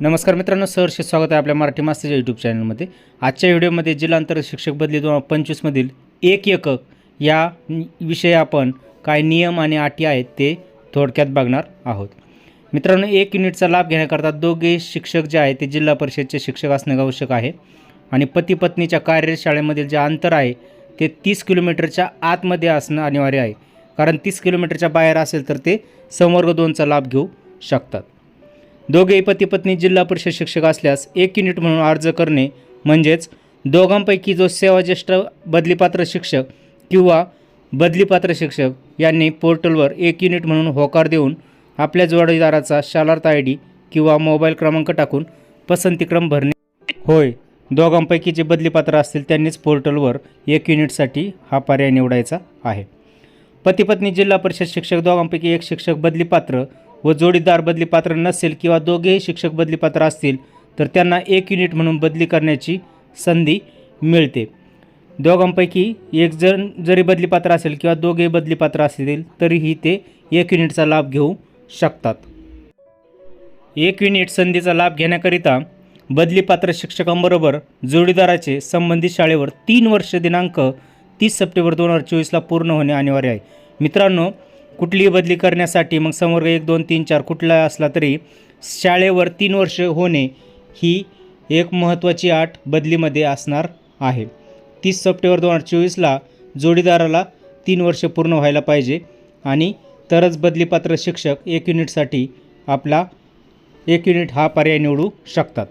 नमस्कार मित्रांनो सहर्ष स्वागत आहे आपल्या मराठी मास्टरच्या यूट्यूब चॅनलमध्ये आजच्या व्हिडिओमध्ये जिल्हांतर शिक्षक बदली दोन हजार पंचवीसमधील एक एकक या विषयी आपण काय नियम आणि अटी आहेत ते थोडक्यात बघणार आहोत. मित्रांनो एक युनिटचा लाभ घेण्याकरता दोघे शिक्षक जे आहेत ते जिल्हा परिषदचे शिक्षक असणे आवश्यक आहे. आणि पती पत्नीच्या कार्यशाळेमधील जे अंतर आहे ते तीस किलोमीटरच्या आतमध्ये असणं अनिवार्य आहे. कारण तीस किलोमीटरच्या बाहेर असेल तर ते संवर्ग दोनचा लाभ घेऊ शकतात. दोघेही पती पत्नी जिल्हा परिषद शिक्षक असल्यास एक युनिट म्हणून अर्ज करणे म्हणजेच दोघांपैकी जो सेवाज्येष्ठ बदलीपात्र शिक्षक किंवा बदलीपात्र शिक्षक यांनी पोर्टलवर एक युनिट म्हणून होकार देऊन आपल्या जोडीदाराचा शालार्थ आय डी किंवा मोबाईल क्रमांक टाकून पसंतीक्रम भरणे. होय दोघांपैकी जे बदलीपात्र असतील त्यांनीच पोर्टलवर एक युनिटसाठी हा पर्याय निवडायचा आहे. पतीपत्नी जिल्हा परिषद शिक्षक दोघांपैकी एक शिक्षक बदलीपात्र व जोडीदार बदलीपात्र नसेल किंवा दोघेही शिक्षक बदलीपात्र असतील तर त्यांना एक युनिट म्हणून बदली करण्याची संधी मिळते. दोघांपैकी एक जण जरी बदलीपात्र असेल किंवा दोघे बदलीपात्र असतील तरीही ते एक युनिटचा लाभ घेऊ शकतात. एक युनिट संधीचा लाभ घेण्याकरिता बदलीपात्र शिक्षकांबरोबर जोडीदाराचे संबंधित शाळेवर तीन वर्ष दिनांक तीस सप्टेंबर दोन हजार चोवीसला पूर्ण होणे अनिवार्य आहे. मित्रांनो कुठलीही बदली करण्यासाठी मग संवर्ग एक दोन तीन चार कुठला असला तरी शाळेवर तीन वर्ष होणे ही एक महत्त्वाची आठ बदलीमध्ये असणार आहे. तीस सप्टेंबर दोन हजार चोवीसला जोडीदाराला तीन वर्ष पूर्ण व्हायला पाहिजे आणि तरच बदलीपात्र शिक्षक एक युनिटसाठी आपला एक युनिट हा पर्याय निवडू शकतात.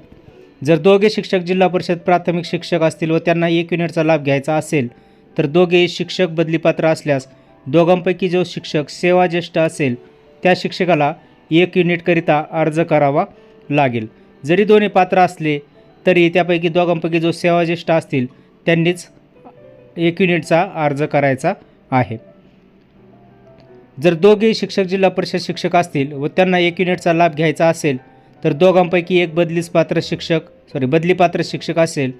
जर दोघे शिक्षक जिल्हा परिषद प्राथमिक शिक्षक असतील व त्यांना एक युनिटचा लाभ घ्यायचा असेल तर दोघे शिक्षक बदलीपात्र असल्यास दोघांपैकी जो शिक्षक सेवाज्येष्ठ असेल त्या शिक्षकाला एक युनिटकरिता अर्ज करावा लागेल. जरी दोन्ही पात्र असले तरी त्यापैकी दोघांपैकी जो सेवाज्येष्ठ असतील त्यांनीच एक युनिटचा अर्ज करायचा आहे. जर दोघेही शिक्षक जिल्हा परिषद शिक्षक असतील व त्यांना एक युनिटचा लाभ घ्यायचा असेल तर दोघांपैकी एक बदलीस पात्र शिक्षक सॉरी बदलीपात्र शिक्षक असेल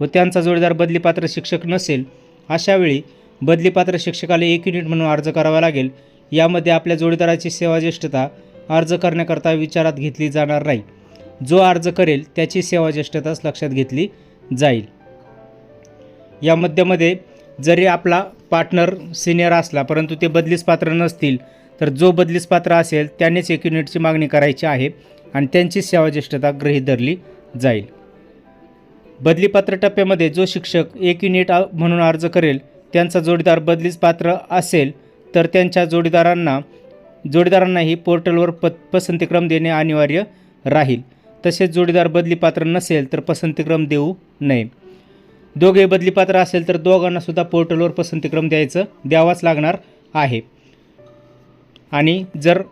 व त्यांचा जोडीदार बदलीपात्र शिक्षक नसेल अशावेळी बदलीपात्र शिक्षकाला एक युनिट म्हणून अर्ज करावा लागेल. यामध्ये आपल्या जोडीदाराची सेवाज्येष्ठता अर्ज करण्याकरता विचारात घेतली जाणार नाही. जो अर्ज करेल त्याची सेवाज्येष्ठताच लक्षात घेतली जाईल. या मध्यामध्ये जरी आपला पार्टनर सिनियर असला परंतु ते बदलीस पात्र नसतील तर जो बदलीस पात्र असेल त्यानेच एक युनिटची मागणी करायची आहे आणि त्यांची सेवाज्येष्ठता गृहीत धरली जाईल. बदलीपात्र टप्प्यामध्ये जो शिक्षक एक युनिट म्हणून अर्ज करेल त्यांचा जोडीदार बदलीस पात्र असेल तर त्यांच्या जोडीदारांना जोडीदारांनाही पोर्टलवर प पसंतीक्रम देणे अनिवार्य राहील. तसेच जोडीदार बदलीपात्र नसेल तर पसंतीक्रम देऊ नये. दोघे बदलीपात्र असेल तर दोघांनासुद्धा पोर्टलवर पसंतीक्रम द्यायचं द्यावाच लागणार आहे. आणि जर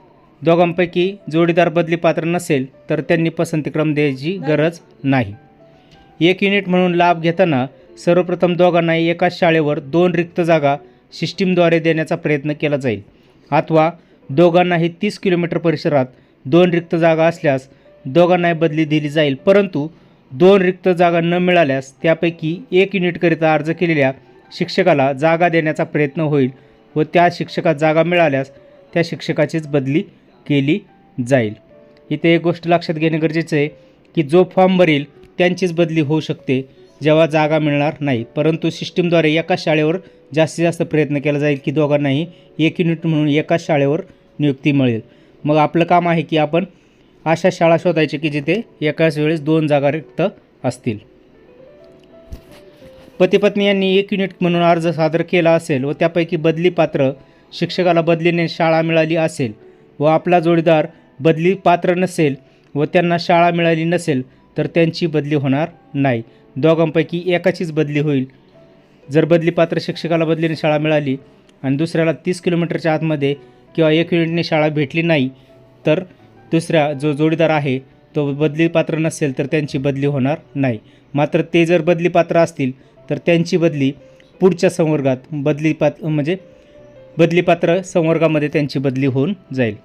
दोघांपैकी जोडीदार बदलीपात्र नसेल तर त्यांनी पसंतीक्रम द्यायची गरज नाही. एक युनिट म्हणून लाभ घेताना सर्वप्रथम दोघांनाही एकाच शाळेवर दोन रिक्त जागा सिस्टीमद्वारे देण्याचा प्रयत्न केला जाईल. अथवा दोघांनाही तीस किलोमीटर परिसरात दोन रिक्त जागा असल्यास दोघांनाही बदली दिली जाईल. परंतु दोन रिक्त जागा न मिळाल्यास त्यापैकी एक युनिटकरिता अर्ज केलेल्या शिक्षकाला जागा देण्याचा प्रयत्न होईल व त्या शिक्षकात जागा मिळाल्यास त्या शिक्षकाचीच बदली केली जाईल. इथे एक गोष्ट लक्षात घेणे गरजेचं आहे की जो फॉर्म भरेल त्यांचीच बदली होऊ शकते. जेव्हा जागा मिळणार नाही. परंतु सिस्टीमद्वारे एकाच शाळेवर जास्तीत जास्त प्रयत्न केला जाईल की दोघांनाही एक युनिट म्हणून एकाच शाळेवर नियुक्ती मिळेल. मग आपलं काम आहे की आपण अशा शाळा शोधायच्या की जिथे एकाच वेळेस दोन जागा रिक्त असतील. पतीपत्नी यांनी एक युनिट म्हणून अर्ज सादर केला असेल व त्यापैकी बदली पात्र शिक्षकाला बदलीने शाळा मिळाली असेल व आपला जोडीदार बदली पात्र नसेल व त्यांना शाळा मिळाली नसेल तर त्यांची बदली होणार नाही. दोघांपैकी एकाचीच बदली होईल. जर बदलीपात्र शिक्षकाला बदलीने शाळा मिळाली आणि दुसऱ्याला तीस किलोमीटरच्या आतमध्ये किंवा एक युनिटने शाळा भेटली नाही तर दुसऱ्या जो जोडीदार आहे तो बदलीपात्र नसेल तर त्यांची बदली होणार नाही. मात्र ते जर बदलीपात्र असतील तर त्यांची बदली पुढच्या संवर्गात बदलीपात म्हणजे बदलीपात्र संवर्गामध्ये त्यांची बदली होऊन जाईल.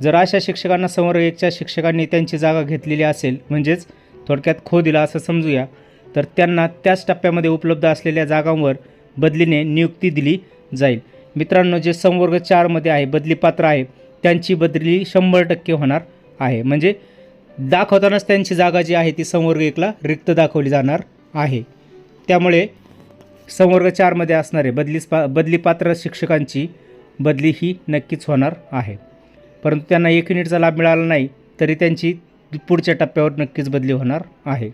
जर अशा शिक्षकांना संवर्ग एकच्या शिक्षकांनी त्यांची जागा घेतलेली असेल म्हणजेच थोडक्यात खो दिला असं समजूया. तर त्यांना त्याच टप्प्यामध्ये उपलब्ध असलेल्या जागांवर बदलीने नियुक्ती दिली जाईल. मित्रांनो जे संवर्ग चारमध्ये आहे बदली पात्र आहे त्यांची बदली शंभर टक्के होणार आहे. म्हणजे दाखवतानाच त्यांची जागा जी आहे ती संवर्ग एकला रिक्त दाखवली जाणार आहे. त्यामुळे संवर्ग चारमध्ये असणारे बदलीस पा बदली पात्र शिक्षकांची बदली ही नक्कीच होणार आहे. परंतु त्यांना एक युनिटचा लाभ मिळाला नाही तरी त्यांची पुढच्या टप्प्यावर नक्कीच बदली होणार आहे.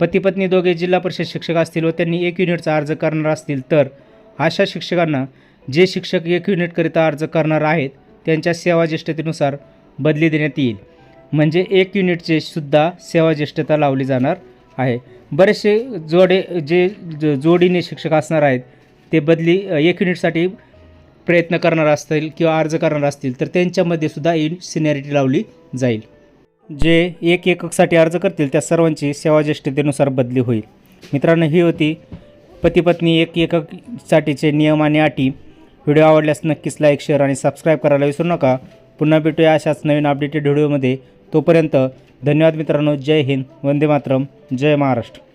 पती पत्नी दोघे जिल्हा परिषद शिक्षक असतील व त्यांनी एक युनिटचा अर्ज करणार असतील तर अशा शिक्षकांना जे शिक्षक एक युनिटकरिता अर्ज करणार आहेत त्यांच्या सेवा ज्येष्ठतेनुसार बदली देण्यात येईल. म्हणजे एक युनिटचे सुद्धा सेवा ज्येष्ठता लावली जाणार आहे. बरेचसे जोडे जे जोडीने शिक्षक असणार आहेत ते बदली एक युनिटसाठी प्रयत्न करणार असतील किंवा अर्ज करणार असतील तर त्यांच्यामध्ये सुद्धा इन सिनियरिटी लावली जाईल. जे एक एककसाठी अर्ज करतील त्या सर्वांची सेवा ज्येष्ठतेनुसार बदली होईल. मित्रांनो ही होती पतीपत्नी एक एककसाठीचे नियम आणि अटी. व्हिडिओ आवडल्यास नक्कीच लाईक शेअर आणि सबस्क्राईब करायला विसरू नका. पुन्हा भेटूया अशाच नवीन अपडेटेड व्हिडिओमध्ये. तोपर्यंत धन्यवाद मित्रांनो. जय हिंद. वंदे मातरम. जय महाराष्ट्र.